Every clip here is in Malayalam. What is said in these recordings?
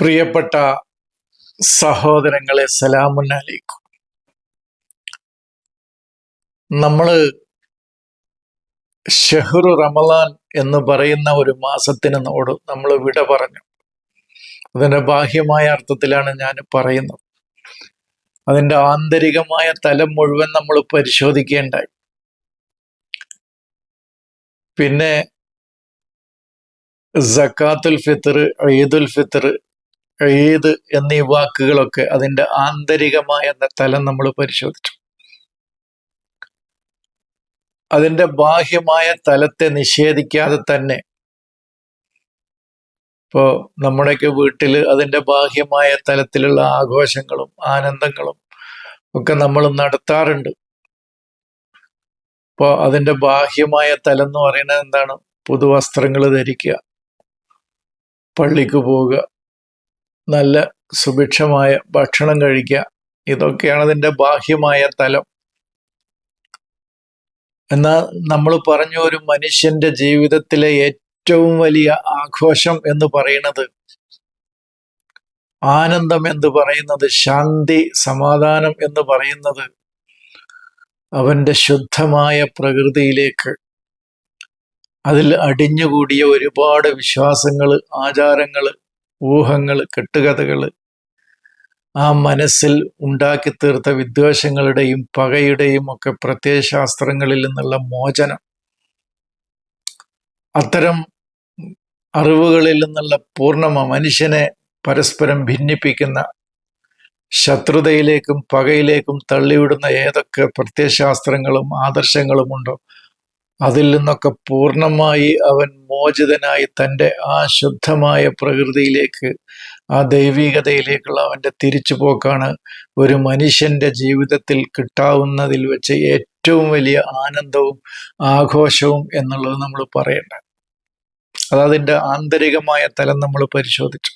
പ്രിയപ്പെട്ട സഹോദരങ്ങളെ സലാമുന്നാലേക്കും. നമ്മൾ ഷെഹ്റു റമലാൻ എന്ന് പറയുന്ന ഒരു മാസത്തിനോട് നമ്മൾ വിട പറഞ്ഞു. അതിന്റെ ബാഹ്യമായ അർത്ഥത്തിലാണ് ഞാൻ പറയുന്നത്. അതിന്റെ ആന്തരികമായ തലം മുഴുവൻ നമ്മൾ പരിശോധിക്കേണ്ടായി. പിന്നെ സക്കാത്തുൽ ഫിത്തർ ഈദുൽ ഫിത്തർ ഈദ് എന്നീ വാക്കുകളൊക്കെ അതിന്റെ ആന്തരികമായ തലം നമ്മൾ പരിശോധിച്ചു. അതിന്റെ ബാഹ്യമായ തലത്തെ നിഷേധിക്കാതെ തന്നെ ഇപ്പോ നമ്മുടെയൊക്കെ വീട്ടിൽ അതിന്റെ ബാഹ്യമായ തലത്തിലുള്ള ആഘോഷങ്ങളും ആനന്ദങ്ങളും ഒക്കെ നമ്മൾ നടത്താറുണ്ട്. അപ്പോൾ അതിന്റെ ബാഹ്യമായ തലം എന്ന് പറയുന്നത് എന്താണ്? പുതുവസ്ത്രങ്ങൾ ധരിക്കുക പള്ളിക്ക് പോവുക നല്ല സുഭിക്ഷമായ ഭക്ഷണം കഴിക്കുക ഇതൊക്കെയാണ് അതിന്റെ ബാഹ്യമായ തലം. എന്നാൽ നമ്മൾ പറഞ്ഞ ഒരു മനുഷ്യന്റെ ജീവിതത്തിലെ ഏറ്റവും വലിയ ആഘോഷം എന്ന് പറയുന്നത് ആനന്ദം എന്ന് പറയുന്നത് ശാന്തി സമാധാനം എന്ന് പറയുന്നത് അവന്റെ ശുദ്ധമായ പ്രകൃതിയിലേക്ക്. അതിൽ അടിഞ്ഞുകൂടിയ ഒരുപാട് വിശ്വാസങ്ങൾ ആചാരങ്ങൾ ഊഹങ്ങൾ കെട്ടുകഥകൾ ആ മനസ്സിൽ ഉണ്ടാക്കി തീർത്ത വിദ്വേഷങ്ങളുടെയും പകയുടെയും ഒക്കെ പ്രത്യയശാസ്ത്രങ്ങളിൽ നിന്നുള്ള മോചനം. അത്തരം അറിവുകളിൽ നിന്നുള്ള പൂർണമ മനുഷ്യനെ പരസ്പരം ഭിന്നിപ്പിക്കുന്ന ശത്രുതയിലേക്കും പകയിലേക്കും തള്ളിവിടുന്ന ഏതൊക്കെ പ്രത്യയശാസ്ത്രങ്ങളും ആദർശങ്ങളുമുണ്ടോ അതിൽ നിന്നൊക്കെ പൂർണമായി അവൻ മോചിതനായി തന്റെ ആ ശുദ്ധമായ പ്രകൃതിയിലേക്ക് ആ ദൈവികതയിലേക്കുള്ള അവന്റെ തിരിച്ചുപോക്കാണ് ഒരു മനുഷ്യന്റെ ജീവിതത്തിൽ കിട്ടാവുന്നതിൽ വെച്ച് ഏറ്റവും വലിയ ആനന്ദവും ആഘോഷവും എന്നുള്ളത് നമ്മൾ പറയേണ്ട. അതതിന്റെ ആന്തരികമായ തലം നമ്മൾ പരിശോധിച്ചു.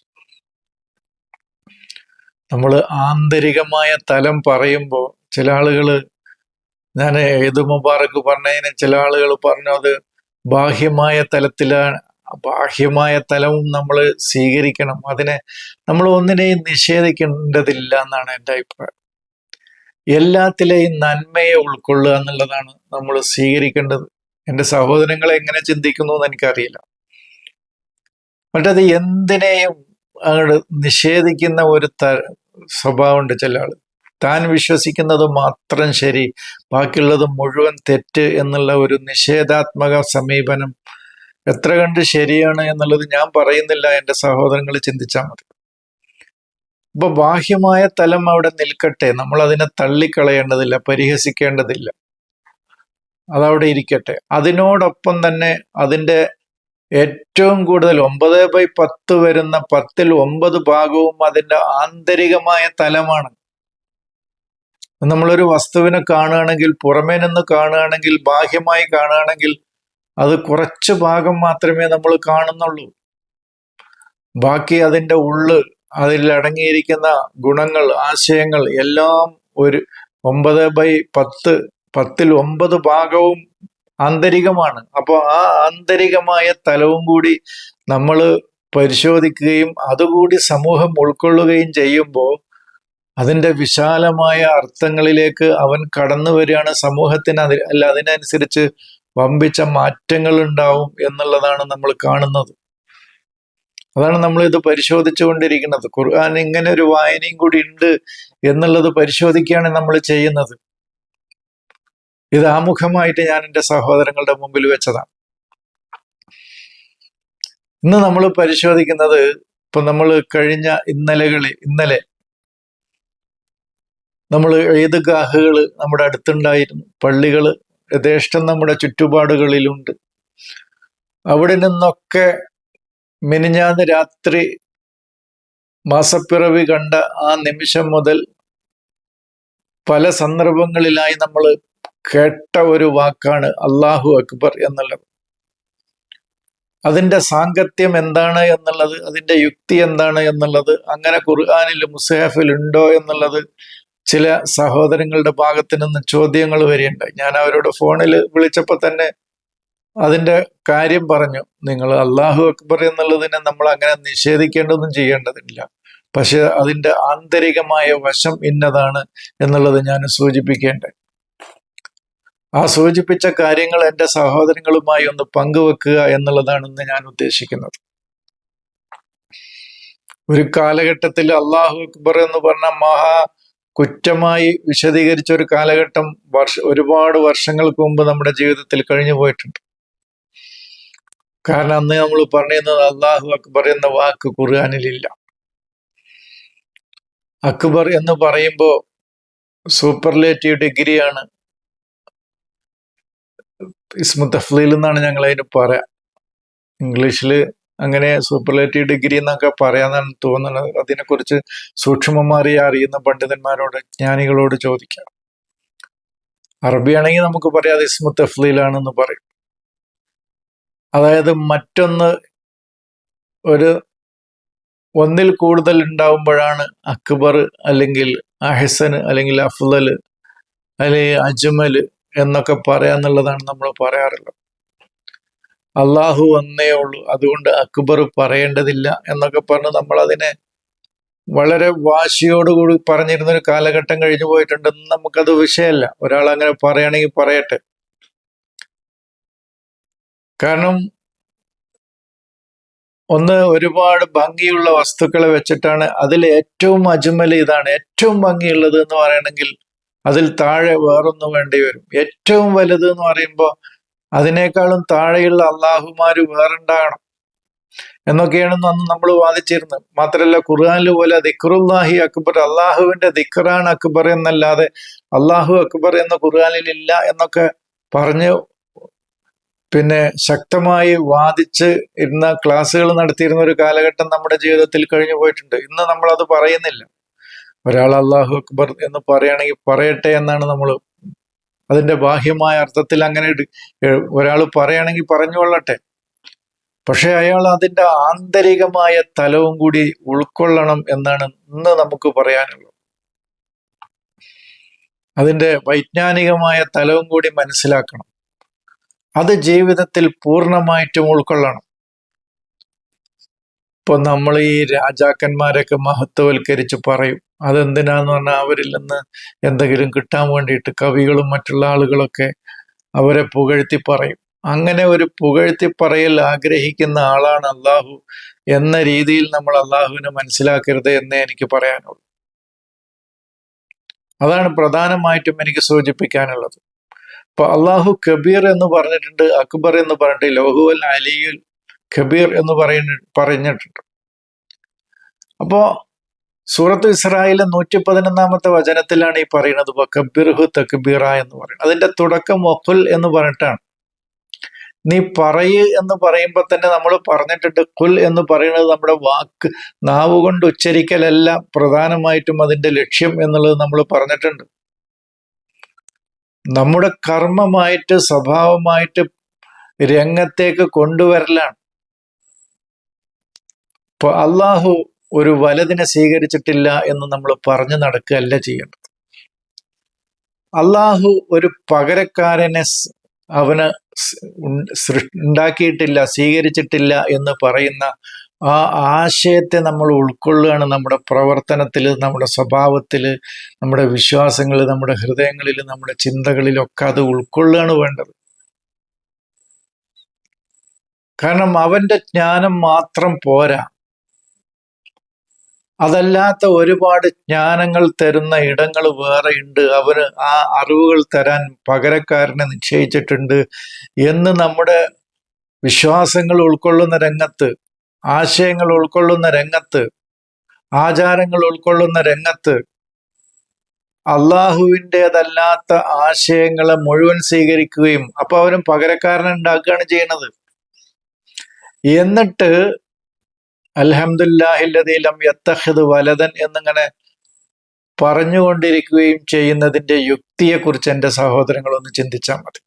നമ്മൾ ആന്തരികമായ തലം പറയുമ്പോൾ ചില ആളുകൾ ഞാൻ ഏത് മുബാറക്ക് പറഞ്ഞതിന് ചില ആളുകൾ പറഞ്ഞു അത് ബാഹ്യമായ തലത്തിലാണ് ബാഹ്യമായ തലവും നമ്മൾ സ്വീകരിക്കണം. അതിനെ നമ്മൾ ഒന്നിനെയും നിഷേധിക്കേണ്ടതില്ല എന്നാണ് എന്റെ അഭിപ്രായം. എല്ലാത്തിലെയും നന്മയെ ഉൾക്കൊള്ളുക എന്നുള്ളതാണ് നമ്മൾ സ്വീകരിക്കേണ്ടത്. എന്റെ സഹോദരങ്ങൾ എങ്ങനെ ചിന്തിക്കുന്നു എന്ന് എനിക്കറിയില്ല. മറ്റത് എന്തിനേയും അങ്ങോട്ട് നിഷേധിക്കുന്ന ഒരു ത സ്വഭാവമുണ്ട് ചില ആൾ താൻ വിശ്വസിക്കുന്നത് മാത്രം ശരി. ബാക്കിയുള്ളത് മുഴുവൻ തെറ്റ് എന്നുള്ള ഒരു നിഷേധാത്മക സമീപനം എത്ര കണ്ട് ശരിയാണ് എന്നുള്ളത് ഞാൻ പറയുന്നില്ല. എന്റെ സഹോദരങ്ങൾ ചിന്തിച്ചാൽ മതി. ഇപ്പൊ ബാഹ്യമായ തലം അവിടെ നിൽക്കട്ടെ. നമ്മൾ അതിനെ തള്ളിക്കളയേണ്ടതില്ല പരിഹസിക്കേണ്ടതില്ല. അതവിടെ ഇരിക്കട്ടെ. അതിനോടൊപ്പം തന്നെ അതിന്റെ ഏറ്റവും കൂടുതൽ ഒമ്പത് ബൈ പത്ത് വരുന്ന പത്തിൽ ഒമ്പത് ഭാഗവും അതിന്റെ ആന്തരികമായ തലമാണ്. നമ്മളൊരു വസ്തുവിനെ കാണുകയാണെങ്കിൽ പുറമേ നിന്ന് കാണുകയാണെങ്കിൽ ബാഹ്യമായി കാണുകയാണെങ്കിൽ അത് കുറച്ച് ഭാഗം മാത്രമേ നമ്മൾ കാണുന്നുള്ളൂ. ബാക്കി അതിന്റെ ഉള്ള് അതിൽ അടങ്ങിയിരിക്കുന്ന ഗുണങ്ങൾ ആശയങ്ങൾ എല്ലാം ഒരു ഒമ്പത് ബൈ പത്ത് പത്തിൽ ഒമ്പത് ഭാഗവും ആന്തരികമാണ്. അപ്പോൾ ആ ആന്തരികമായ തലവും കൂടി നമ്മൾ പരിശോധിക്കുകയും അതുകൂടി സമൂഹം ഉൾക്കൊള്ളുകയും ചെയ്യുമ്പോൾ അതിന്റെ വിശാലമായ അർത്ഥങ്ങളിലേക്ക് അവൻ കടന്നു വരികയാണ്. സമൂഹത്തിന് അതി അല്ല അതിനനുസരിച്ച് വമ്പിച്ച മാറ്റങ്ങൾ ഉണ്ടാവും എന്നുള്ളതാണ് നമ്മൾ കാണുന്നത്. അതാണ് നമ്മൾ ഇത് പരിശോധിച്ചു കൊണ്ടിരിക്കുന്നത് ഖുർആൻ ഇങ്ങനെ ഒരു വായനയും കൂടി ഉണ്ട് എന്നുള്ളത് പരിശോധിക്കുകയാണ് നമ്മൾ ചെയ്യുന്നത്. ഇത് ആമുഖമായിട്ട് ഞാൻ എന്റെ സഹോദരങ്ങളുടെ മുമ്പിൽ വെച്ചതാണ്. ഇന്ന് നമ്മൾ പരിശോധിക്കുന്നത് ഇപ്പൊ നമ്മൾ കഴിഞ്ഞ ഇന്നലകളിൽ ഇന്നലെ നമ്മൾ ഈദ്ഗാഹുകൾ നമ്മുടെ അടുത്തുണ്ടായിരുന്നു? പള്ളികൾ യഥേഷ്ടം നമ്മുടെ ചുറ്റുപാടുകളിലുണ്ട്. അവിടെ നിന്നൊക്കെ മിനിഞ്ഞാന്ന് രാത്രി മാസപ്പിറവി കണ്ട ആ നിമിഷം മുതൽ പല സന്ദർഭങ്ങളിലായി നമ്മൾ കേട്ട ഒരു വാക്കാണ് അള്ളാഹു അക്ബർ എന്നുള്ളത്. അതിന്റെ സാങ്കത്യം എന്താണ് എന്നുള്ളത് അതിന്റെ യുക്തി എന്താണ് എന്നുള്ളത് അങ്ങനെ ഖുർആാനിൽ മുസഹഫിൽ ഉണ്ടോ എന്നുള്ളത് ചില സഹോദരങ്ങളുടെ ഭാഗത്ത് നിന്ന് ചോദ്യങ്ങൾ വരെയുണ്ട്. ഞാൻ അവരോട് ഫോണിൽ വിളിച്ചപ്പോൾ തന്നെ അതിന്റെ കാര്യം പറഞ്ഞു. നിങ്ങൾ അള്ളാഹു അക്ബർ എന്നുള്ളതിനെ നമ്മൾ അങ്ങനെ നിഷേധിക്കേണ്ടൊന്നും ചെയ്യേണ്ടതില്ല. പക്ഷെ അതിന്റെ ആന്തരികമായ വശം ഇന്നതാണ് എന്നുള്ളത് ഞാൻ സൂചിപ്പിക്കേണ്ടത് ആ സൂചിപ്പിച്ച കാര്യങ്ങൾ എന്റെ സഹോദരങ്ങളുമായി ഒന്ന് പങ്കുവെക്കുക എന്നുള്ളതാണ് ഇന്ന് ഞാൻ ഉദ്ദേശിക്കുന്നത്. ഒരു കാലഘട്ടത്തിൽ അള്ളാഹു അക്ബർ എന്ന് പറഞ്ഞ മഹാ കുറ്റമായി വിശദീകരിച്ച ഒരു കാലഘട്ടം വർഷ ഒരുപാട് വർഷങ്ങൾക്ക് മുമ്പ് നമ്മുടെ ജീവിതത്തിൽ കഴിഞ്ഞു പോയിട്ടുണ്ട്. കാരണം അന്ന് നമ്മൾ പറയുന്നത് അള്ളാഹു അക്ബർ എന്ന വാക്ക് ഖുർആാനിലില്ല. അക്ബർ എന്ന് പറയുമ്പോൾ സൂപ്പർലേറ്റീവ് ഡിഗ്രിയാണ് ഇസ്മു തഫ്ലീൽ എന്നാണ് ഞങ്ങൾ അതിന് പറയാം. ഇംഗ്ലീഷിൽ അങ്ങനെ സൂപ്പർലേറ്റീവ് ഡിഗ്രി എന്നൊക്കെ പറയാന്നാണ് തോന്നുന്നത്. അതിനെക്കുറിച്ച് സൂക്ഷ്മമാറി അറിയുന്ന പണ്ഡിതന്മാരോട് ജ്ഞാനികളോട് ചോദിക്കാം. അറബിയാണെങ്കിൽ നമുക്ക് പറയാം അത് ഇസ്മു തഫ്ലീലാണെന്ന് പറയും. അതായത് മറ്റൊന്ന് ഒരു ഒന്നിൽ കൂടുതൽ ഉണ്ടാവുമ്പോഴാണ് അക്ബർ അല്ലെങ്കിൽ അഹസൻ അല്ലെങ്കിൽ അഫ്ലൽ അല്ലെങ്കിൽ അജ്മൽ എന്നൊക്കെ പറയാന്നുള്ളതാണ് നമ്മൾ പറയാറുള്ളത്. അള്ളാഹു ഒന്നേ ഉള്ളൂ. അതുകൊണ്ട് അക്ബർ പറയേണ്ടതില്ല എന്നൊക്കെ പറഞ്ഞ് നമ്മൾ അതിനെ വളരെ വാശിയോടുകൂടി പറഞ്ഞിരുന്ന ഒരു കാലഘട്ടം കഴിഞ്ഞു പോയിട്ടുണ്ടെന്ന് നമുക്കത് വിഷയമല്ല. ഒരാൾ അങ്ങനെ പറയുകയാണെങ്കിൽ പറയട്ടെ. കാരണം ഒന്ന് ഒരുപാട് ഭംഗിയുള്ള വസ്തുക്കളെ വെച്ചിട്ടാണ് അതിൽ ഏറ്റവും അജ്മൽ ഇതാണ്. ഏറ്റവും ഭംഗിയുള്ളത് എന്ന് പറയണമെങ്കിൽ അതിൽ താഴെ വേറൊന്നും വേണ്ടി വരും. ഏറ്റവും വലുത് എന്ന് പറയുമ്പോൾ അതിനേക്കാളും താഴെയുള്ള അള്ളാഹുമാര് വേറുണ്ടാകണം എന്നൊക്കെയാണ് അന്ന് നമ്മൾ വാദിച്ചിരുന്നത്. മാത്രമല്ല ഖുർആാനിൽ പോലെ ദിക്റുല്ലാഹി അക്ബർ അള്ളാഹുവിന്റെ ദിക്റാണ് അക്ബർ എന്നല്ലാതെ അള്ളാഹു അക്ബർ എന്ന ഖുർആാനിൽ ഇല്ല എന്നൊക്കെ പറഞ്ഞ് പിന്നെ ശക്തമായി വാദിച്ച് ഇരുന്ന ക്ലാസ്സുകൾ നടത്തിയിരുന്ന ഒരു കാലഘട്ടം നമ്മുടെ ജീവിതത്തിൽ കഴിഞ്ഞു പോയിട്ടുണ്ട്. ഇന്ന് നമ്മൾ അത് പറയുന്നില്ല. ഒരാൾ അള്ളാഹു അക്ബർ എന്ന് പറയുകയാണെങ്കിൽ പറയട്ടെ എന്നാണ് നമ്മൾ അതിന്റെ ബാഹ്യമായ അർത്ഥത്തിൽ അങ്ങനെ ഒരാൾ പറയുകയാണെങ്കിൽ പറഞ്ഞുകൊള്ളട്ടെ. പക്ഷെ അയാൾ അതിന്റെ ആന്തരികമായ തലവും കൂടി ഉൾക്കൊള്ളണം എന്നാണ് ഇന്ന് നമുക്ക് പറയാനുള്ളത്. അതിന്റെ വൈജ്ഞാനികമായ തലവും കൂടി മനസ്സിലാക്കണം. അത് ജീവിതത്തിൽ പൂർണമായിട്ടും ഉൾക്കൊള്ളണം. ഇപ്പൊ നമ്മൾ ഈ രാജാക്കന്മാരൊക്കെ മഹത്വവൽക്കരിച്ച് പറയും. അതെന്തിനാന്ന് പറഞ്ഞാൽ അവരിൽ നിന്ന് എന്തെങ്കിലും കിട്ടാൻ വേണ്ടിയിട്ട് കവികളും മറ്റുള്ള ആളുകളൊക്കെ അവരെ പുകഴ്ത്തി പറയും. അങ്ങനെ ഒരു പുകഴ്ത്തി പറയൽ ആഗ്രഹിക്കുന്ന ആളാണ് അള്ളാഹു എന്ന രീതിയിൽ നമ്മൾ അള്ളാഹുവിനെ മനസ്സിലാക്കരുത് എന്നേ എനിക്ക് പറയാനുള്ളൂ. അതാണ് പ്രധാനമായിട്ടും എനിക്ക് സൂചിപ്പിക്കാനുള്ളത്. അപ്പൊ അള്ളാഹു കബീർ എന്ന് പറഞ്ഞിട്ടുണ്ട് അക്ബർ എന്ന് പറഞ്ഞിട്ട് ലോഹുവൽ അലിയുൽ കബീർ എന്ന് പറയുന്ന പറഞ്ഞിട്ടുണ്ട്. അപ്പോ സൂറത്ത് ഇസ്രായേലിലെ നൂറ്റി പതിനൊന്നാമത്തെ വചനത്തിലാണ് ഈ പറയുന്നത് കബീർഹു തക്ബീറ എന്ന് പറയുന്നത്. അതിന്റെ തുടക്കം വഖുൽ എന്ന് പറഞ്ഞിട്ടാണ്. നീ പറയ് എന്ന് പറയുമ്പോൾ തന്നെ നമ്മൾ പറഞ്ഞിട്ടുണ്ട് കുൽ എന്ന് പറയുന്നത് നമ്മുടെ വാക്ക് നാവ് കൊണ്ട് ഉച്ചരിക്കലല്ല പ്രധാനമായിട്ടും അതിന്റെ ലക്ഷ്യം എന്നുള്ളത് നമ്മൾ പറഞ്ഞിട്ടുണ്ട്. നമ്മുടെ കർമ്മമായിട്ട് സ്വഭാവമായിട്ട് രംഗത്തേക്ക് കൊണ്ടുവരലാണ്. അള്ളാഹു ഒരു വലതിനെ സ്വീകരിച്ചിട്ടില്ല എന്ന് നമ്മൾ പറഞ്ഞു നടക്കുകയല്ല ചെയ്യേണ്ടത്. അള്ളാഹു ഒരു പകരക്കാരനെ അവന് ഉണ്ടാക്കിയിട്ടില്ല സ്വീകരിച്ചിട്ടില്ല എന്ന് പറയുന്ന ആ ആശയത്തെ നമ്മൾ ഉൾക്കൊള്ളുകയാണ് നമ്മുടെ പ്രവർത്തനത്തിൽ നമ്മുടെ സ്വഭാവത്തിൽ നമ്മുടെ വിശ്വാസങ്ങൾ നമ്മുടെ ഹൃദയങ്ങളിൽ നമ്മുടെ ചിന്തകളിലൊക്കെ അത് ഉൾക്കൊള്ളുകയാണ് വേണ്ടത്. കാരണം അവന്റെ ജ്ഞാനം മാത്രം പോരാ. അതല്ലാത്ത ഒരുപാട് ജ്ഞാനങ്ങൾ തരുന്ന ഇടങ്ങൾ വേറെയുണ്ട്. അവന് ആ അറിവുകൾ തരാൻ പകരക്കാരനെ നിശ്ചയിച്ചിട്ടുണ്ട് എന്ന് നമ്മുടെ വിശ്വാസങ്ങൾ ഉൾക്കൊള്ളുന്ന രംഗത്ത് ആശയങ്ങൾ ഉൾക്കൊള്ളുന്ന രംഗത്ത് ആചാരങ്ങൾ ഉൾക്കൊള്ളുന്ന രംഗത്ത് അള്ളാഹുവിന്റെതല്ലാത്ത ആശയങ്ങളെ മുഴുവൻ സ്വീകരിക്കുകയും അപ്പൊ അവനും പകരക്കാരനെ ഉണ്ടാക്കുകയാണ് ചെയ്യുന്നത്. എന്നിട്ട് അൽഹമുല്ലാഹില്ലതീലം യത്തഹദ് വലതൻ എന്നിങ്ങനെ പറഞ്ഞുകൊണ്ടിരിക്കുകയും ചെയ്യുന്നതിന്റെ യുക്തിയെക്കുറിച്ച് എന്റെ സഹോദരങ്ങളൊന്ന് ചിന്തിച്ചാൽ മതി.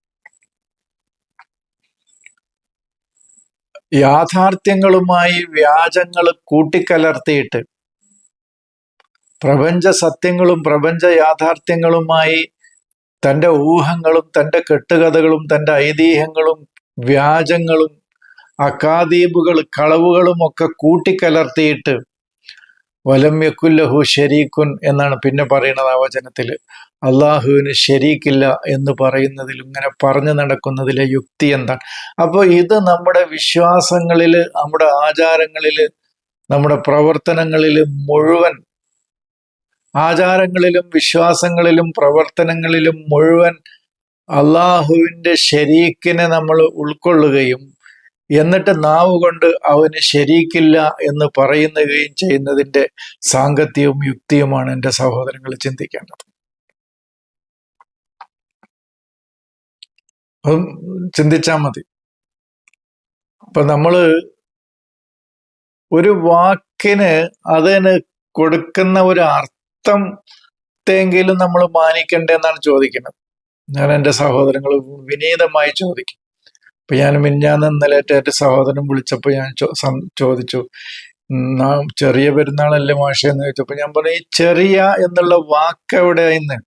യാഥാർത്ഥ്യങ്ങളുമായി വ്യാജങ്ങൾ കൂട്ടിക്കലർത്തിയിട്ട് പ്രപഞ്ച സത്യങ്ങളും പ്രപഞ്ച യാഥാർത്ഥ്യങ്ങളുമായി തന്റെ ഊഹങ്ങളും തന്റെ കെട്ടുകഥകളും തന്റെ ഐതിഹ്യങ്ങളും വ്യാജങ്ങളും അക്കാദീബുകൾ കളവുകളും ഒക്കെ കൂട്ടിക്കലർത്തിയിട്ട് വലം യക്കുല്ലഹു ഷെരീഖുൻ എന്നാണ് പിന്നെ പറയുന്നത് ആ വചനത്തിൽ. അള്ളാഹുവിന് ശരീക്കില്ല എന്ന് പറയുന്നതിൽ ഇങ്ങനെ പറഞ്ഞു നടക്കുന്നതിലെ യുക്തി എന്താണ്? അപ്പോൾ ഇത് നമ്മുടെ വിശ്വാസങ്ങളിൽ നമ്മുടെ ആചാരങ്ങളിൽ നമ്മുടെ പ്രവർത്തനങ്ങളിൽ മുഴുവൻ ആചാരങ്ങളിലും വിശ്വാസങ്ങളിലും പ്രവർത്തനങ്ങളിലും മുഴുവൻ അള്ളാഹുവിന്റെ ശരീക്കിനെ നമ്മൾ ഉൾക്കൊള്ളുകയും എന്നിട്ട് നാവ് കൊണ്ട് അവന് ശരിക്കില്ല എന്ന് പറയുന്നുകയും ചെയ്യുന്നതിന്റെ സാങ്കത്യവും യുക്തിയുമാണ് എന്റെ സഹോദരങ്ങൾ ചിന്തിക്കേണ്ടത്. അപ്പം ചിന്തിച്ചാൽ മതി. അപ്പൊ നമ്മൾ ഒരു വാക്കിന് അതിന് കൊടുക്കുന്ന ഒരു അർത്ഥത്തെങ്കിലും നമ്മൾ മാനിക്കണ്ടേ എന്നാണ് ചോദിക്കുന്നത്. ഞാൻ എന്റെ സഹോദരങ്ങൾ വിനീതമായി ചോദിക്കും. അപ്പൊ ഞാൻ മിന്നാന്ന് ഇന്നലെ എന്റെ സഹോദരൻ വിളിച്ചപ്പോൾ ഞാൻ ചോദിച്ചു ചെറിയ പെരുന്നാളല്ലേ മാഷ എന്ന് ചോദിച്ചപ്പോ ഞാൻ പറഞ്ഞു ഈ ചെറിയ എന്നുള്ള വാക്ക് എവിടെയായിന്ന്?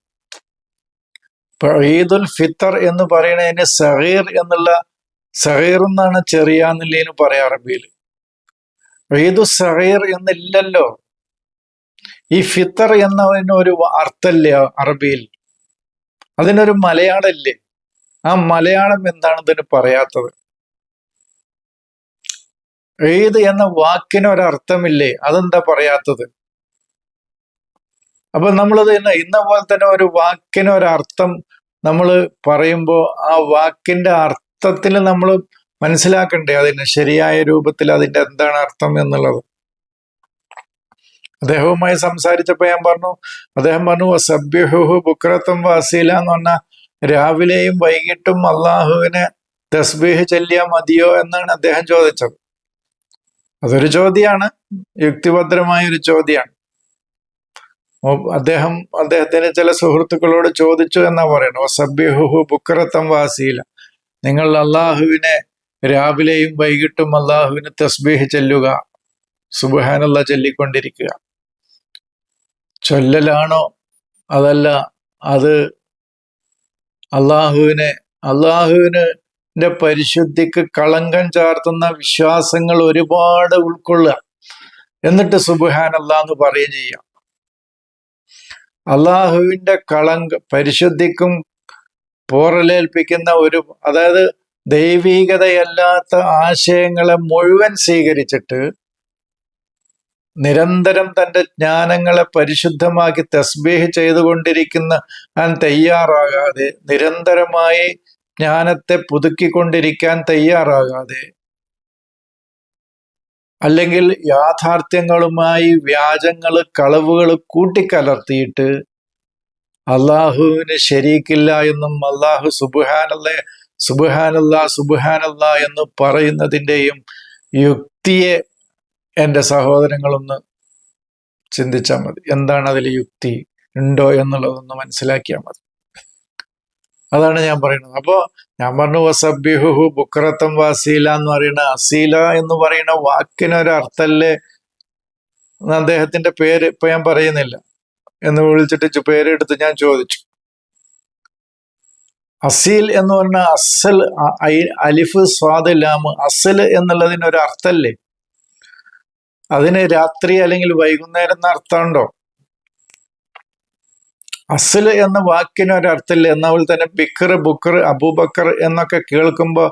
ഈദുൽ ഫിത്തർ എന്ന് പറയണതിന് സഹീർ എന്നുള്ള സഹീർ എന്നാണ് ചെറിയ എന്നുള്ളതിന് പറയാം അറബിയിൽ ഈദു സഹീർ എന്നില്ലല്ലോ. ഈ ഫിത്തർ എന്നതിന് ഒരു അറബിയിൽ. അതിനൊരു മലയാളമില്ലേ? ആ മലയാളം എന്താണ് ഇതിന് പറയാത്തത്? ഏത് എന്ന വാക്കിന് ഒരർത്ഥമില്ലേ? അതെന്താ പറയാത്തത്? അപ്പൊ നമ്മളത് ഇന്ന പോലെ തന്നെ ഒരു വാക്കിന് ഒരർത്ഥം നമ്മൾ പറയുമ്പോൾ ആ വാക്കിന്റെ അർത്ഥത്തിൽ നമ്മൾ മനസ്സിലാക്കണ്ടേ? അതിന് ശരിയായ രൂപത്തിൽ അതിന്റെ എന്താണ് അർത്ഥം എന്നുള്ളത്. അദ്ദേഹവുമായി സംസാരിച്ചപ്പോൾ ഞാൻ പറഞ്ഞു അദ്ദേഹം പറഞ്ഞു സഭ്യഹുഹു ബുക്രത്വം വാസീല എന്ന് പറഞ്ഞാൽ രാവിലെയും വൈകിട്ടും അള്ളാഹുവിനെ തസ്ബീഹ് ചൊല്ലിയാ മതിയോ എന്നാണ് അദ്ദേഹം ചോദിച്ചത്. അതൊരു ചോദ്യമാണ് യുക്തിഭദ്രമായ ഒരു ചോദ്യമാണ് അദ്ദേഹം അദ്ദേഹത്തിന് ചില സുഹൃത്തുക്കളോട് ചോദിച്ചു എന്നാ പറയുന്നത്. സബ്യഹുഹു ബുക്കറത്തം വാസീല. നിങ്ങൾ അള്ളാഹുവിനെ രാവിലെയും വൈകിട്ടും അള്ളാഹുവിന് തസ്ബീഹ് ചെല്ലുക സുബഹാനുള്ള ചൊല്ലിക്കൊണ്ടിരിക്കുക. ചൊല്ലലാണോ? അതല്ല അത് അള്ളാഹുവിനെ അള്ളാഹുവിന് പരിശുദ്ധിക്ക് കളങ്കം ചാർത്തുന്ന വിശ്വാസങ്ങൾ ഒരുപാട് ഉൾക്കൊള്ളുക. എന്നിട്ട് സുബുഹാൻ അള്ളാന്ന് പറയുകയും ചെയ്യാം. അള്ളാഹുവിന്റെ കളങ്ക പരിശുദ്ധിക്കും പോറലേൽപ്പിക്കുന്ന ഒരു അതായത് ദൈവീകതയല്ലാത്ത ആശയങ്ങളെ മുഴുവൻ സ്വീകരിച്ചിട്ട് നിരന്തരം തന്റെ ജ്ഞാനങ്ങളെ പരിശുദ്ധമാക്കി തസ്ബീഹ് ചെയ്തുകൊണ്ടിരിക്കുന്ന ഞാൻ തയ്യാറാകാതെ നിരന്തരമായി ജ്ഞാനത്തെ പുതുക്കിക്കൊണ്ടിരിക്കാൻ തയ്യാറാകാതെ അല്ലെങ്കിൽ യാഥാർത്ഥ്യങ്ങളുമായി വ്യാജങ്ങൾ കളവുകൾ കൂട്ടിക്കലർത്തിയിട്ട് അള്ളാഹുവിന് ശരിക്കില്ല എന്നും അള്ളാഹു സുബുഹാനല്ലേ സുബുഹാനല്ല സുബുഹാനല്ല എന്ന് പറയുന്നതിന്റെയും യുക്തിയെ എന്റെ സഹോദരങ്ങളൊന്ന് ചിന്തിച്ചാൽ മതി. എന്താണ് അതിൽ യുക്തി? ഉണ്ടോ എന്നുള്ളതൊന്ന് മനസ്സിലാക്കിയാൽ മതി. അതാണ് ഞാൻ പറയുന്നത്. അപ്പോ ഞാൻ പറഞ്ഞു വസബ്യഹു ബുക്രത്തം വാസീല എന്ന് പറയുന്ന അസീല എന്ന് പറയുന്ന വാക്കിനൊരു അർത്ഥല്ലേ അദ്ദേഹത്തിന്റെ പേര് ഇപ്പൊ ഞാൻ പറയുന്നില്ല. എന്ന് വിളിച്ചിട്ട് പേരെടുത്ത് ഞാൻ ചോദിച്ചു. അസീൽ എന്ന് പറഞ്ഞ അസൽ അലിഫ് സ്വാദ് ലാമ്. അസൽ എന്നുള്ളതിന് ഒരു അർത്ഥല്ലേ അതിന് രാത്രി അല്ലെങ്കിൽ വൈകുന്നേരം എന്ന അർത്ഥമുണ്ടോ? അസൽ എന്ന വാക്കിന് ഒരർത്ഥമില്ല. എന്നപോലെ തന്നെ ബിക്കർ ബുക്കർ അബൂബക്കർ എന്നൊക്കെ കേൾക്കുമ്പോൾ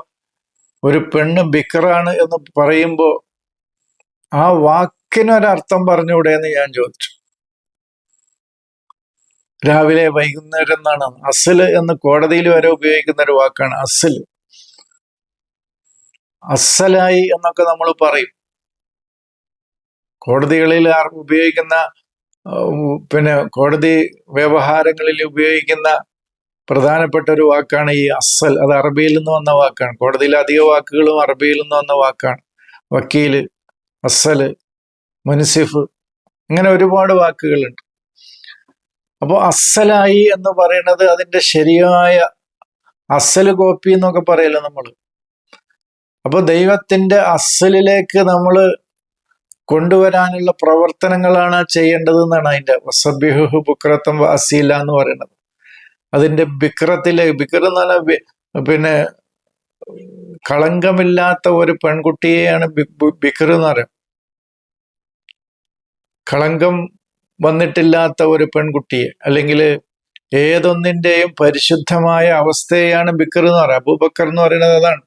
ഒരു പെണ്ണ് ബിക്കറാണ് എന്ന് പറയുമ്പോൾ ആ വാക്കിനൊരർത്ഥം പറഞ്ഞുകൂടെ എന്ന് ഞാൻ ചോദിച്ചു. രാവിലെ വൈകുന്നേരം എന്നാണ്. അസൽ എന്ന് കോടതിയിൽ വരെ ഉപയോഗിക്കുന്ന ഒരു വാക്കാണ് അസൽ. അസലായി എന്നൊക്കെ നമ്മൾ പറയും. കോടതികളിൽ ഉപയോഗിക്കുന്ന പിന്നെ കോടതി വ്യവഹാരങ്ങളിൽ ഉപയോഗിക്കുന്ന പ്രധാനപ്പെട്ട ഒരു വാക്കാണ് ഈ അസൽ. അത് അറബിയിൽ നിന്ന് വന്ന വാക്കാണ്. കോടതിയിലെ അധിക വാക്കുകളും അറബിയിൽ നിന്ന് വന്ന വാക്കാണ്. വക്കീൽ അസൽ മുൻസിഫ് ഇങ്ങനെ ഒരുപാട് വാക്കുകളുണ്ട്. അപ്പോൾ അസലായി എന്ന് പറയുന്നത് അതിന്റെ ശരിയായ അസൽ കോപ്പി എന്നൊക്കെ പറയല്ലോ നമ്മൾ അപ്പോൾ ദൈവത്തിന്റെ അസലിലേക്ക് നമ്മൾ കൊണ്ടുവരാനുള്ള പ്രവർത്തനങ്ങളാണ് ചെയ്യേണ്ടത് എന്നാണ് അതിന്റെ വസബിഹു ബുക്രത്തം വാസീല എന്ന് പറയുന്നത്. അതിന്റെ ബിക്രത്തിലെ ബിക്ര എന്ന് പറഞ്ഞാൽ പിന്നെ കളങ്കമില്ലാത്ത ഒരു പെൺകുട്ടിയെയാണ് ബി- ബി- എന്ന് പറയുന്നത്. കളങ്കം വന്നിട്ടില്ലാത്ത ഒരു പെൺകുട്ടിയെ അല്ലെങ്കിൽ ഏതൊന്നിന്റെയും പരിശുദ്ധമായ അവസ്ഥയെയാണ് ബിക്കർ എന്ന് പറയുന്നത്. അബൂബക്കർ എന്ന് പറയുന്നത് അതാണ്.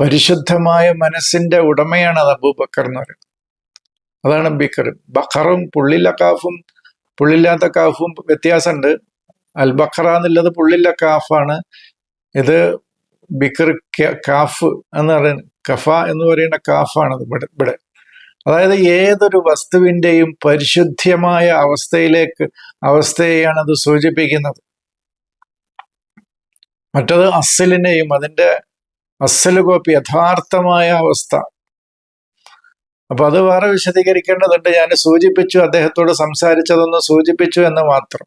പരിശുദ്ധമായ മനസ്സിന്റെ ഉടമയാണ് അത് അബൂബക്കർ എന്ന് പറയുന്നത്. അതാണ് ബിക്കർ. ബഖറും പുള്ളില്ല കാഫും പുള്ളില്ലാത്ത കാഫും വ്യത്യാസമുണ്ട് അൽ ബഖറ എന്നുള്ളത് പുള്ളില്ല കാഫാണ്. ഇത് ബിക്കർ കാഫ് എന്ന് പറയുന്നത് കഫ എന്ന് പറയുന്ന കാഫാണ് ഇവിടെ ഇവിടെ. അതായത് ഏതൊരു വസ്തുവിന്റെയും പരിശുദ്ധ്യമായ അവസ്ഥയിലേക്ക് അവസ്ഥയെയാണ് അത് സൂചിപ്പിക്കുന്നത്. മറ്റത് അസലിനെയും അതിന്റെ അസലുകോപ്പ് യഥാർത്ഥമായ അവസ്ഥ. അപ്പൊ അത് വേറെ വിശദീകരിക്കേണ്ടതുണ്ട്. ഞാൻ സൂചിപ്പിച്ചു അദ്ദേഹത്തോട് സംസാരിച്ചതൊന്ന് സൂചിപ്പിച്ചു എന്ന് മാത്രം.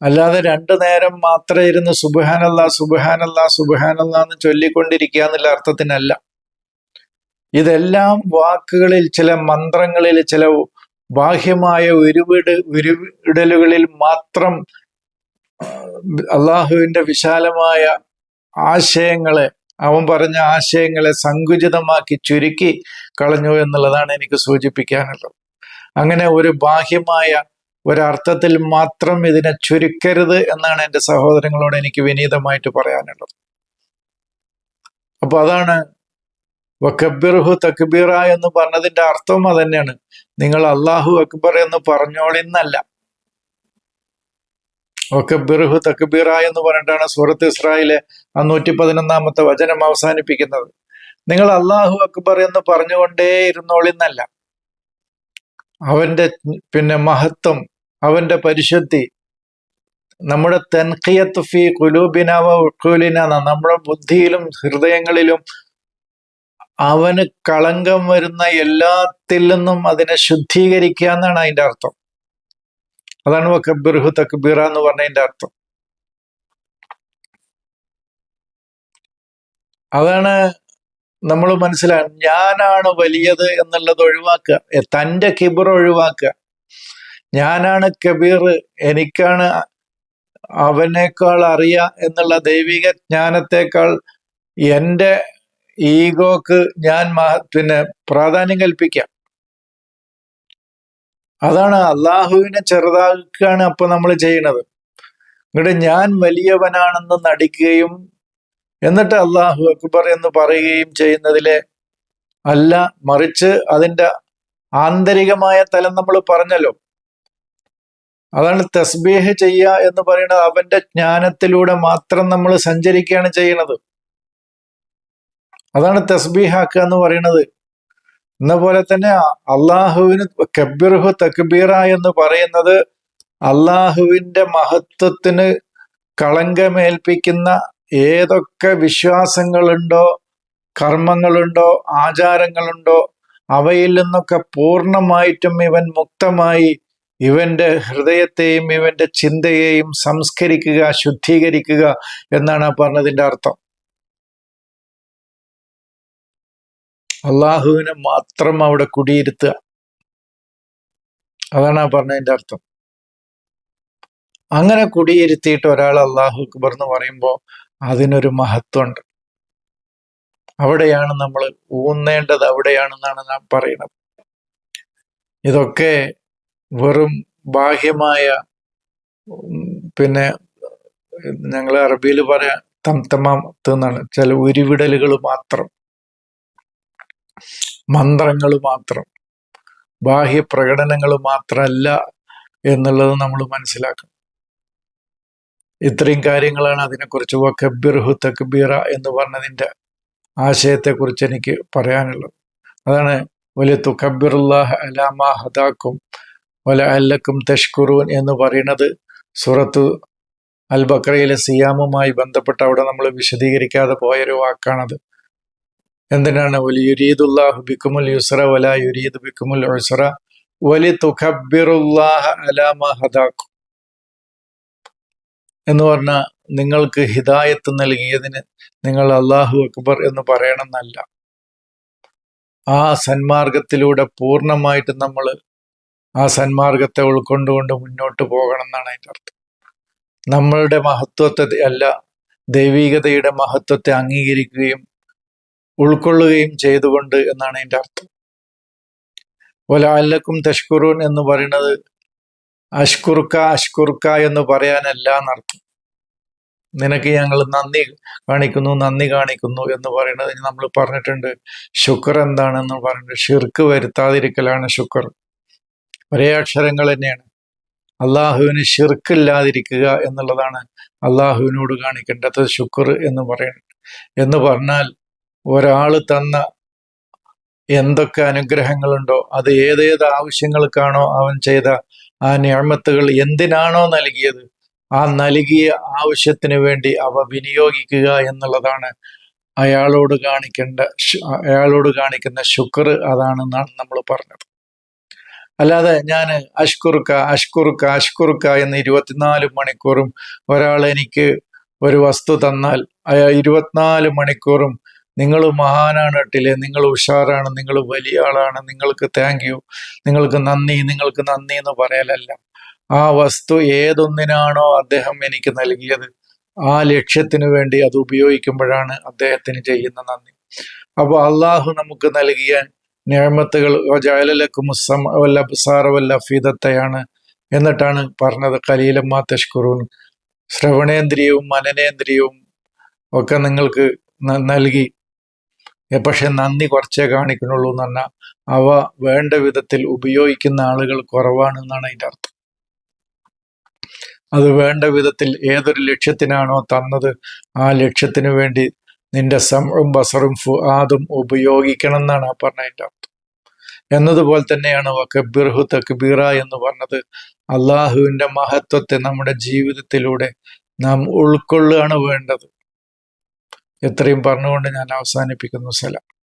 അല്ലാതെ രണ്ടു നേരം മാത്രം ഇരുന്ന് സുബുഹാനല്ല സുബുഹാനല്ല സുബുഹാനല്ല എന്ന് ചൊല്ലിക്കൊണ്ടിരിക്കുക എന്നുള്ള അർത്ഥത്തിനല്ല. ഇതെല്ലാം വാക്കുകളിൽ ചില മന്ത്രങ്ങളിൽ ചില ബാഹ്യമായ ഉരുവിട് ഉരുവിടലുകളിൽ മാത്രം അള്ളാഹുവിന്റെ വിശാലമായ ആശയങ്ങളെ അവൻ പറഞ്ഞ ആശയങ്ങളെ സങ്കുചിതമാക്കി ചുരുക്കി കളഞ്ഞു എന്നുള്ളതാണ് എനിക്ക് സൂചിപ്പിക്കാനുള്ളത്. അങ്ങനെ ഒരു ബാഹ്യമായ ഒരർത്ഥത്തിൽ മാത്രം ഇതിനെ ചുരുക്കരുത് എന്നാണ് എന്റെ സഹോദരങ്ങളോട് എനിക്ക് വിനീതമായിട്ട് പറയാനുള്ളത്. അപ്പൊ അതാണ് വക്കബിർഹു തക്ബീറ എന്ന് പറഞ്ഞതിന്റെ അർത്ഥം അത് തന്നെയാണ് നിങ്ങൾ അള്ളാഹു അക്ബർ എന്ന് പറഞ്ഞോളിന്നല്ല. വക്കബിർഹു തക്ബീറ എന്ന് പറഞ്ഞിട്ടാണ് സൂറത്ത് ഇസ്രായേലെ ആ നൂറ്റി പതിനൊന്നാമത്തെ വചനം അവസാനിപ്പിക്കുന്നത്. നിങ്ങൾ അള്ളാഹു അക്ബർ എന്ന് പറഞ്ഞുകൊണ്ടേ ഇരുന്നോളിന്നല്ല അവന്റെ പിന്നെ മഹത്വം അവന്റെ പരിശുദ്ധി നമ്മുടെ തെൻഖിയത്ത് ഫി കുലൂബിനാവ ഉഖൂലിന നമ്മുടെ ബുദ്ധിയിലും ഹൃദയങ്ങളിലും അവന് കളങ്കം വരുന്ന എല്ലാത്തിൽ നിന്നും അതിനെ ശുദ്ധീകരിക്കുക എന്നാണ് അതിന്റെ അർത്ഥം. അതാണ് വക്കബിർഹു തക്ബീറ എന്ന് പറഞ്ഞതിന്റെ അർത്ഥം. അതാണ് നമ്മൾ മനസ്സിലാക്കണം ഞാനാണ് വലിയത് എന്നുള്ളത് ഒഴിവാക്കുക. തന്റെ കിബിർ ഒഴിവാക്കുക. ഞാനാണ് കബീർ എനിക്കാണ് അവനേക്കാൾ അറിയ എന്നുള്ള ദൈവിക ജ്ഞാനത്തെക്കാൾ എന്റെ ഈഗോക്ക് ഞാൻ പിന്നെ പ്രാധാന്യം കൽപ്പിക്കാം. അതാണ് അള്ളാഹുവിനെ ചെറുതാക്കുകയാണ് അപ്പൊ നമ്മൾ ചെയ്യുന്നത്. എന്നിട്ട് ഞാൻ വലിയവനാണെന്ന് നടിക്കുകയും എന്നിട്ട് അള്ളാഹു അക്ബർ എന്ന് പറയുകയും ചെയ്യുന്നതിലെ അല്ല മറിച്ച് അതിന്റെ ആന്തരികമായ തലം നമ്മൾ പറഞ്ഞല്ലോ. അതാണ് തസ്ബീഹ് ചെയ്യുക എന്ന് പറയുന്നത് അവന്റെ ജ്ഞാനത്തിലൂടെ മാത്രം നമ്മൾ സഞ്ചരിക്കുകയാണ് ചെയ്യുന്നത്. അതാണ് തസ്ബീഹാക്കുക എന്ന് പറയുന്നത്. എന്ന പോലെ തന്നെ അള്ളാഹുവിന് കബിർഹു തക്ബീറ എന്ന് പറയുന്നത് അള്ളാഹുവിന്റെ മഹത്വത്തിന് കളങ്കമേൽപ്പിക്കുന്ന ഏതൊക്കെ വിശ്വാസങ്ങളുണ്ടോ കർമ്മങ്ങളുണ്ടോ ആചാരങ്ങളുണ്ടോ അവയിൽ നിന്നൊക്കെ പൂർണമായിട്ടും ഇവൻ മുക്തമായി ഇവന്റെ ഹൃദയത്തെയും ഇവന്റെ ചിന്തയെയും സംസ്കരിക്കുക ശുദ്ധീകരിക്കുക എന്നാണ് പറഞ്ഞതിന്റെ അർത്ഥം. അള്ളാഹുവിനെ മാത്രം അവിടെ കുടിയിരുത്തുക. അതാണ് ആ പറഞ്ഞതിന്റെ അർത്ഥം. അങ്ങനെ കുടിയിരുത്തിയിട്ട് ഒരാൾ അള്ളാഹു അക്ബർ എന്ന് പറയുമ്പോൾ അതിനൊരു മഹത്വമുണ്ട്. അവിടെയാണ് നമ്മൾ ഊന്നേണ്ടത് അവിടെയാണെന്നാണ് ഞാൻ പറയുന്നത്. ഇതൊക്കെ വെറും ബാഹ്യമായ പിന്നെ ഞങ്ങൾ അറബിയിൽ പറയാം തംതമാത്ത് എന്നാണ്. ചില ഉരുവിടലുകൾ മാത്രം. മന്ത്രങ്ങൾ മാത്രം. ബാഹ്യ പ്രകടനങ്ങൾ മാത്രമല്ല എന്നുള്ളത് നമ്മൾ മനസ്സിലാക്കണം. ഇത്രയും കാര്യങ്ങളാണ് അതിനെക്കുറിച്ച് വക്കബിർഹു തക്ബീറ എന്ന് പറഞ്ഞതിന്റെ ആശയത്തെക്കുറിച്ച് എനിക്ക് പറയാനുള്ളത്. അതാണ് വലിയ തുക്കബിറുല്ലാഹ് അലാമ ഹദാക്കും വല അല്ലക്കും തഷ്കുറൂൻ എന്ന് പറയുന്നത് സുറത്തു അൽ ബക്രയിലെ സിയാമുമായി ബന്ധപ്പെട്ട് അവിടെ നമ്മൾ വിശദീകരിക്കാതെ പോയൊരു വാക്കാണത്. എന്തിനാണ്? എന്ന് പറഞ്ഞാൽ നിങ്ങൾക്ക് ഹിദായത്ത് നൽകിയതിന് നിങ്ങൾ അള്ളാഹു അക്ബർ എന്ന് പറയണമെന്നല്ല. ആ സന്മാർഗത്തിലൂടെ പൂർണമായിട്ട് നമ്മൾ ആ സന്മാർഗത്തെ ഉൾക്കൊണ്ടുകൊണ്ട് മുന്നോട്ട് പോകണം എന്നാണ് അതിന്റെ അർത്ഥം. നമ്മളുടെ മഹത്വത്തെ അല്ല ദൈവികതയുടെ മഹത്വത്തെ അംഗീകരിക്കുകയും ഉൾക്കൊള്ളുകയും ചെയ്തുകൊണ്ട് എന്നാണ് എന്റെ അർത്ഥം. ഒലാലക്കും തഷ്കുറൂൻ എന്ന് പറയുന്നത് അഷ്കുർക്ക അഷ്കുർക്ക എന്ന് പറയാനല്ല എന്നർത്ഥം. നിനക്ക് ഞങ്ങൾ നന്ദി കാണിക്കുന്നു നന്ദി കാണിക്കുന്നു എന്ന് പറയുന്നത് നമ്മൾ പറഞ്ഞിട്ടുണ്ട് ശുക്ർ എന്താണെന്ന് പറഞ്ഞിട്ട് ഷിർക്ക് വരുത്താതിരിക്കലാണ് ശുക്ർ. ഒരേ അക്ഷരങ്ങൾ തന്നെയാണ്. അള്ളാഹുവിന് ഷിർക്കില്ലാതിരിക്കുക എന്നുള്ളതാണ് അള്ളാഹുവിനോട് കാണിക്കേണ്ടത് ശുക്ർ എന്ന് പറയുന്നത്. എന്ന് പറഞ്ഞാൽ ഒരാൾ തന്ന എന്തൊക്കെ അനുഗ്രഹങ്ങളുണ്ടോ അത് ഏതേത് ആവശ്യങ്ങൾക്കാണോ അവൻ ചെയ്ത ആ ഞാമത്തുകൾ എന്തിനാണോ നൽകിയത് ആ നൽകിയ ആവശ്യത്തിന് വേണ്ടി അവ വിനിയോഗിക്കുക എന്നുള്ളതാണ് അയാളോട് കാണിക്കേണ്ട അയാളോട് കാണിക്കുന്ന ശുക്ർ അതാണെന്നാണ് നമ്മൾ പറഞ്ഞത്. അല്ലാതെ ഞാൻ അഷ്കുറുക്ക അഷ്കുറുക്ക അഷ്കുറുക്ക എന്ന് ഇരുപത്തിനാല് മണിക്കൂറും ഒരാൾ എനിക്ക് ഒരു വസ്തു തന്നാൽ അയാൾ ഇരുപത്തിനാല് മണിക്കൂറും നിങ്ങൾ മഹാനാണ് കേട്ടില്ലേ നിങ്ങൾ ഉഷാറാണ് നിങ്ങൾ വലിയ ആളാണ് നിങ്ങൾക്ക് താങ്ക് യു നിങ്ങൾക്ക് നന്ദി നിങ്ങൾക്ക് നന്ദി എന്ന് പറയലല്ല. ആ വസ്തു ഏതൊന്നിനാണോ അദ്ദേഹം എനിക്ക് നൽകിയത്. ആ ലക്ഷ്യത്തിനു വേണ്ടി അത് ഉപയോഗിക്കുമ്പോഴാണ് അദ്ദേഹത്തിന് ചെയ്യുന്ന നന്ദി. അപ്പോൾ അള്ളാഹു നമുക്ക് നൽകിയ ഞാമത്തുകൾ ജയലലക്കും വല്ല ബസാറ വല്ല ഫീദത്തെയാണ് എന്നിട്ടാണ് പറഞ്ഞത്. കലീലമ്മ തഷ്കുറൂൻ. ശ്രവണേന്ദ്രിയവും മനനേന്ദ്രിയവും ഒക്കെ നിങ്ങൾക്ക് നൽകി പക്ഷെ നന്ദി കുറച്ചേ കാണിക്കുന്നുള്ളൂ എന്ന് പറഞ്ഞാൽ അവ വേണ്ട വിധത്തിൽ ഉപയോഗിക്കുന്ന ആളുകൾ കുറവാണെന്നാണ് അതിന്റെ അർത്ഥം. അത് വേണ്ട വിധത്തിൽ ഏതൊരു ലക്ഷ്യത്തിനാണോ തന്നത് ആ ലക്ഷ്യത്തിന് വേണ്ടി നിന്റെ സമും ബസറും ഫുആദും ഉപയോഗിക്കണം എന്നാണ് ആ പറഞ്ഞതിന്റെ അർത്ഥം. എന്നതുപോലെ തന്നെയാണ് വക്കബിർഹു തക്ബീറ എന്ന് പറഞ്ഞത് അള്ളാഹുവിന്റെ മഹത്വത്തെ നമ്മുടെ ജീവിതത്തിലൂടെ നാം ഉൾക്കൊള്ളുകയാണ് വേണ്ടത്. എത്രയും പറഞ്ഞുകൊണ്ട് ഞാൻ അവസാനിപ്പിക്കുന്നു. സലാം.